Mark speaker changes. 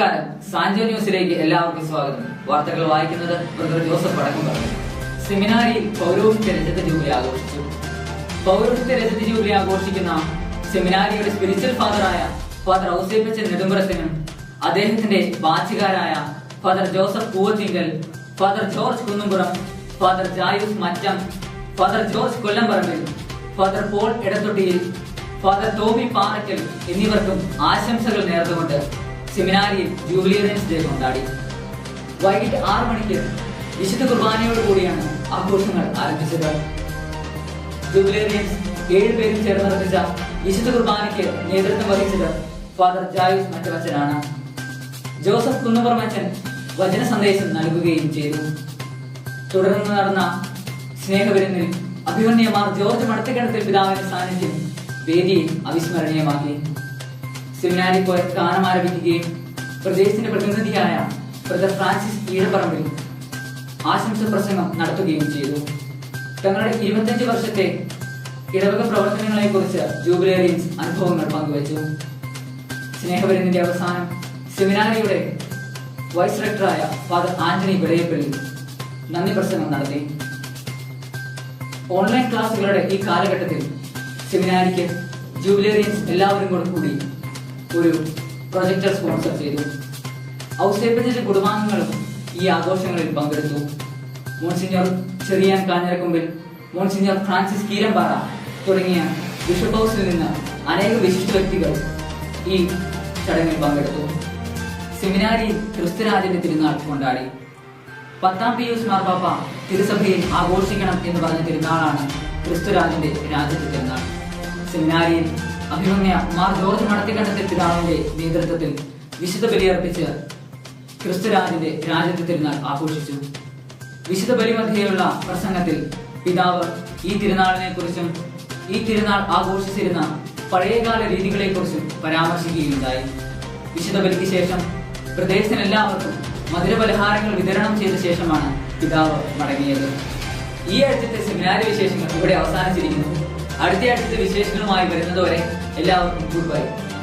Speaker 1: നമസ്കാരം. സാൻജോ ന്യൂസിലേക്ക് എല്ലാവർക്കും സ്വാഗതം. വാർത്തകൾ വായിക്കുന്നത് ബ്രദർ ജോസഫ് അടക്കം പറഞ്ഞു സെമിനാരിയിൽ പൗരോഹിത്യ രജത ജൂബിലി ആഘോഷിച്ചു. പൗരോഹിത്യ രജത ജൂബിലി ആഘോഷിക്കുന്ന സെമിനാരിയുടെ സ്പിരിച്വൽ ഫാദറായ ഫാദർ ഔസേപ്പച്ചൻ നെടുമ്പറത്തിനും അദ്ദേഹത്തിന്റെ വാച്ചുകാരായ father Joseph Poovathinkal father George Kunnumpuram father ജായൂസ് Mattam father George Kollamparambil father Paul Edathottiyil father Tommy Parakkal എന്നിവർക്കും ആശംസകൾ നേർന്നുകൊണ്ട് സെമിനാരിയിൽ ജൂബിലിയൻസ് ഡേ കൊണ്ടാടി. വൈകിട്ട് ആറു മണിക്ക് വിശുദ്ധ കുർബാനയോട് കൂടിയാണ് ആഘോഷങ്ങൾ ആരംഭിച്ചത്. ജൂബിലേറിയൻസ് ഏഴുപേരും ചേർന്ന് നടത്തിച്ച വിശുദ്ധ കുർബാനയ്ക്ക് നേതൃത്വം വഹിച്ചത് ഫാദർ ജായൂസ് മറ്റവച്ചനാണ് ജോസഫ് കുന്നുപുറമച്ചൻ വചന സന്ദേശം നൽകുകയും ചെയ്തു. തുടർന്ന് നടന്ന സ്നേഹവിരുന്നിൽ അഭിമന്യമാർ ജോർജ് മടത്തിക്കടത്തിൽ പിതാവിന്റെ സാന്നിധ്യം വേദിയെ അവിസ്മരണീയമാക്കി. സെമിനാരി പോയ ഗാനം ആരംഭിക്കുകയും പ്രദേശത്തിന്റെ പ്രതിനിധിയായ ബ്രദർ ഫ്രാൻസിസ് ഈഴപ്പറമ്പിൽ ആശംസ പ്രസംഗം നടത്തുകയും ചെയ്തു. തങ്ങളുടെ ഇരുപത്തിയഞ്ച് വർഷത്തെ ഇടവക പ്രവർത്തനങ്ങളെ കുറിച്ച് ജൂബിലേറിയൻസ് അനുഭവങ്ങൾ പങ്കുവച്ചു. സ്നേഹപരിന്റെ അവസാനം സെമിനാരിയുടെ വൈസ് റെക്ടറായ ഫാദർ ആന്റണി വെളയപ്പള്ളി നന്ദി പ്രസംഗം നടത്തി. ഓൺലൈൻ ക്ലാസ്സുകളുടെ ഈ കാലഘട്ടത്തിൽ സെമിനാരിക്ക് ജൂബിലേറിയൻസ് എല്ലാവരും കൂടെ കൂടി ഒരു പ്രൊജക്ടർ സ്പോൺസർ ചെയ്തു. ഔസേപ്പച്ചന്റെ കുടുംബാംഗങ്ങളും ഈ ആഘോഷങ്ങളിൽ പങ്കെടുത്തു. Monsignor Cherian Kanjirakombil monsignor Francis Keerampara തുടങ്ങിയ ബിഷപ്പ് ഹൗസിൽ നിന്ന് അനേക വിശിഷ്ട വ്യക്തികൾ ഈ ചടങ്ങിൽ പങ്കെടുത്തു. സെമിനാരി ക്രിസ്തുരാജന്റെ തിരുനാൾ കൊണ്ടാടി. പത്താം പിയൂസ് മാർപ്പാപ്പ തിരുസഭയിൽ ആഘോഷിക്കണം എന്ന് പറഞ്ഞ തിരുനാളാണ് ക്രിസ്തുരാജന്റെ രാജ്യത്തെ തിരുനാൾ. സെമിനാരിയിൽ അഭിമന്യ മാർ ജോർജ് മടത്തിക്കണ്ടത്തെ പിതാവിന്റെ നേതൃത്വത്തിൽ വിശുദ്ധ ബലിയർപ്പിച്ച് ക്രിസ്തുരാജിന്റെ രാജ്യത്തെ തിരുനാൾ ആഘോഷിച്ചു. വിശുദ്ധ ബലിമധ്യയുള്ള പ്രസംഗത്തിൽ പിതാവ് ഈ തിരുനാളിനെ കുറിച്ചും ഈ തിരുനാൾ ആഘോഷിച്ചിരുന്ന പഴയകാല രീതികളെ കുറിച്ചും പരാമർശിക്കുകയുണ്ടായി. വിശുദ്ധ ബലിക്ക് ശേഷം പ്രദേശത്തിനെല്ലാവർക്കും മധുരപലഹാരങ്ങൾ വിതരണം ചെയ്ത ശേഷമാണ് പിതാവ് മടങ്ങിയത്. ഈ ആഴ്ചത്തെ സെമിനാരി വിശേഷങ്ങൾ ഇവിടെ അവസാനിച്ചിരിക്കുന്നു. അടുത്ത അടുത്ത വിശേഷങ്ങളുമായി വരുന്നതുവരെ എല്ലാവർക്കും ഗുഡ് ബൈ.